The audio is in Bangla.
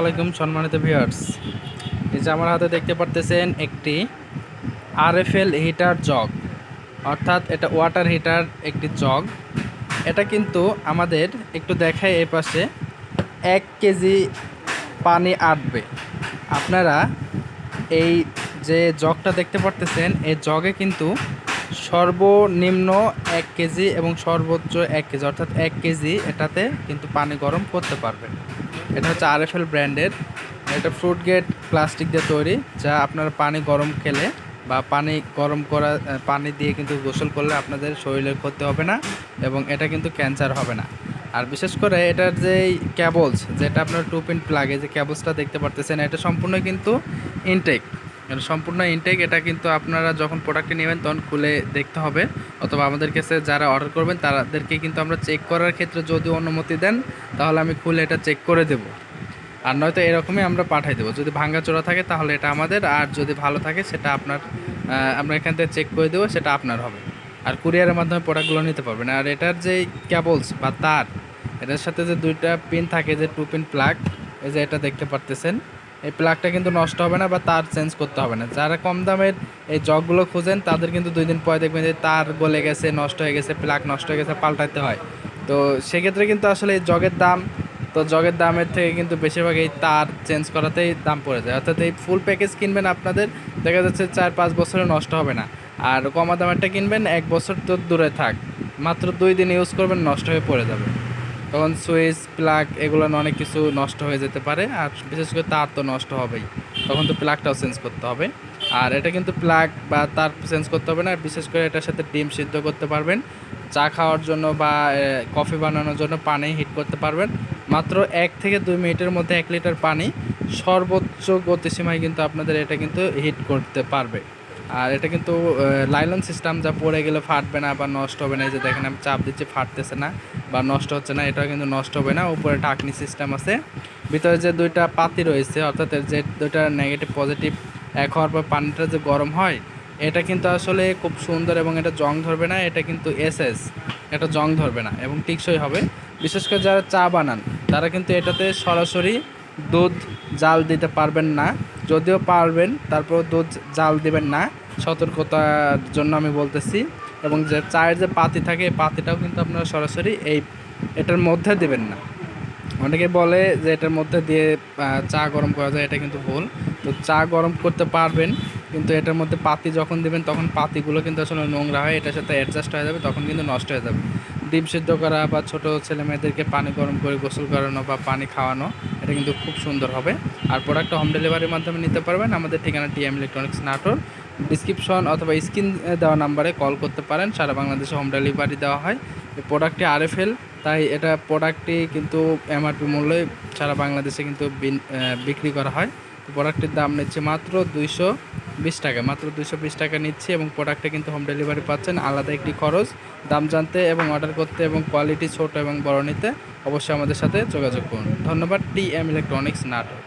আলাইকুম সম্মানিত ভিউয়ার্স এই যে আমার হাতে দেখতে পারতেছেন একটি আরএফএল হিটার জগ অর্থাৎ এটা ওয়াটার হিটার একটি জগ এটা কিন্তু আমাদের একটু দেখায় এই পাশে এক কেজি পানি আটবে। আপনারা এই যে জগটা দেখতে পারতেছেন, এই জগে কিন্তু সর্বনিম্ন এক কেজি এবং সর্বোচ্চ এক কেজি, অর্থাৎ এক কেজি এটাতে কিন্তু পানি গরম করতে পারবেন। এটা হচ্ছে আর আরএফএল ব্র্যান্ডের। এটা ফ্রুট গেট প্লাস্টিক দিয়ে তৈরি, যা আপনার পানি গরম খেলে বা পানি গরম করা পানি দিয়ে কিন্তু গোসল করলে আপনাদের শরীরের ক্ষতি হবে না এবং এটা কিন্তু ক্যান্সার হবে না। আর বিশেষ করে এটার যে ক্যাবলস, যেটা আপনার টু পিন প্লাগে যে ক্যাবলসটা দেখতে পারতেছেন, এটা সম্পূর্ণ কিন্তু ইনটেক। সম্পূর্ণ ইনটেক এটা কিন্তু আপনারা যখন প্রোডাক্টটি নেবেন, তখন খুলে দেখতে হবে। অথবা আমাদের কাছে যারা অর্ডার করবেন, তাদেরকে কিন্তু আমরা চেক করার ক্ষেত্রে যদি অনুমতি দেন, তাহলে আমি খুলে এটা চেক করে দেবো। আর নয়তো এরকমই আমরা পাঠাই দেবো। যদি ভাঙ্গাচোরা থাকে, তাহলে এটা আমাদের। আর যদি ভালো থাকে, সেটা আপনার আমরা এখান থেকে চেক করে দেবো, সেটা আপনার হবে। আর কুরিয়ারের মাধ্যমে প্রোডাক্টগুলো নিতে পারবেন। আর এটার যে ক্যাবলস বা তার, এটার সাথে যে দুইটা পিন থাকে, যে টু পিন প্লাগ এই যে এটা দেখতে পারতেছেন। এই প্লাগটা কিন্তু নষ্ট হবে না বা তার চেঞ্জ করতে হবে না। যারা কম দামের এই জগগুলো খুঁজেন, তাদের কিন্তু দুই দিন পরে দেখবেন যে তার গলে গেছে, নষ্ট হয়ে গেছে প্লাগ নষ্ট হয়ে গেছে পাল্টাতে হয়। তো সেক্ষেত্রে কিন্তু আসলে এই জগের দাম, তো জগের দামের থেকে কিন্তু বেশিরভাগ এই তার চেঞ্জ করাতেই দাম পড়ে যায়। অর্থাৎ এই ফুল প্যাকেজ কিনবেন আপনাদের, দেখা যাচ্ছে চার পাঁচ বছরে নষ্ট হবে না। আর কমা দামেরটা কিনবেন, এক বছর তো দূরে থাক। মাত্র দুই দিন ইউজ করবেন, নষ্ট হয়ে পড়ে যাবে। তখন সুইচ, প্লাগ এগুলো অনেক কিছু নষ্ট হয়ে যেতে পারে, আর বিশেষ করে তার তো নষ্ট হবেই। তখন তো প্লাগটাও চেঞ্জ করতে হবে। আর এটা কিন্তু প্লাগ বা তার চেঞ্জ করতে হবে না বিশেষ করে এটার সাথে ডিম সিদ্ধ করতে পারবেন। চা খাওয়ার জন্য বা কফি বানানোর জন্য পানি হিট করতে পারবেন। মাত্র এক থেকে দুই মিনিটের মধ্যে এক লিটার পানি সর্বোচ্চ গতিসীমায় কিন্তু আপনাদের এটা কিন্তু হিট করতে পারবে। আর এটা কিন্তু লাইলন সিস্টেম যা পড়ে গেলে ফাটবে না বা নষ্ট হবে না যে দেখেন আমি চাপ দিচ্ছি, ফাটতেছে না বা নষ্ট হচ্ছে না, এটাও কিন্তু নষ্ট হবে না। উপরে ঢাকনি সিস্টেম আছে। ভিতরে যে দুইটা পাতি রয়েছে, অর্থাৎ যে দুইটা নেগেটিভ পজিটিভ এক হওয়ার পর পানিটা যে গরম হয়, এটা কিন্তু আসলে খুব সুন্দর এবং এটা জং ধরবে না, এটা কিন্তু এসএস এটা জং ধরবে না এবং টিকসই হবে। বিশেষ করে যারা চা বানান, তারা কিন্তু এটাতে সরাসরি দুধ জাল দিতে পারবেন না। যদিও পারবেন তারপর দুধ জাল দিবেন না। সতর্কতার জন্য আমি বলতেছি। এবং যে চায়ের যে পাতি থাকে, এই পাতিটাও কিন্তু আপনারা সরাসরি এই এটার মধ্যে দিবেন না। অনেকে বলে যে এটার মধ্যে দিয়ে চা গরম করা যায়, এটা কিন্তু ভুল। তো চা গরম করতে পারবেন, কিন্তু এটার মধ্যে পাতি যখন দিবেন, তখন পাতিগুলো কিন্তু আসলে নোংরা হয়, এটার সাথে অ্যাডজাস্ট হয়ে যাবে, তখন কিন্তু নষ্ট হয়ে যাবে। ডিম সেদ্ধ করা বা ছোটো ছেলে মেয়েদেরকে পানি গরম করে গোসল করানো বা পানি খাওয়ানো, এটা কিন্তু খুব সুন্দর হবে। আর প্রোডাক্টটা হোম ডেলিভারির মাধ্যমে নিতে পারবেন। আমাদের ঠিকানা টিএম ইলেকট্রনিক্স নাটোর। ডিসক্রিপশন অথবা স্ক্রিন দেওয়া নাম্বারে কল করতে পারেন। সারা বাংলাদেশে হোম ডেলিভারি দেওয়া হয়। এই প্রোডাক্টটি আরএফএল তাই এটা প্রোডাক্টটি কিন্তু এমআরপি মূল্যে সারা বাংলাদেশে কিন্তু বিক্রি করা হয়। তো প্রোডাক্টের দাম নিচ্ছে মাত্র দুইশো বিশ টাকা, মাত্র দুশো বিশ টাকা নিচ্ছি এবং প্রোডাক্টটা কিন্তু হোম ডেলিভারি পাচ্ছেন। আলাদা একটি খরচ, দাম জানতে এবং অর্ডার করতে এবং কোয়ালিটি ছোট এবং বড় নিতে অবশ্যই আমাদের সাথে যোগাযোগ করুন। ধন্যবাদ টি এম ইলেকট্রনিক্স নাটক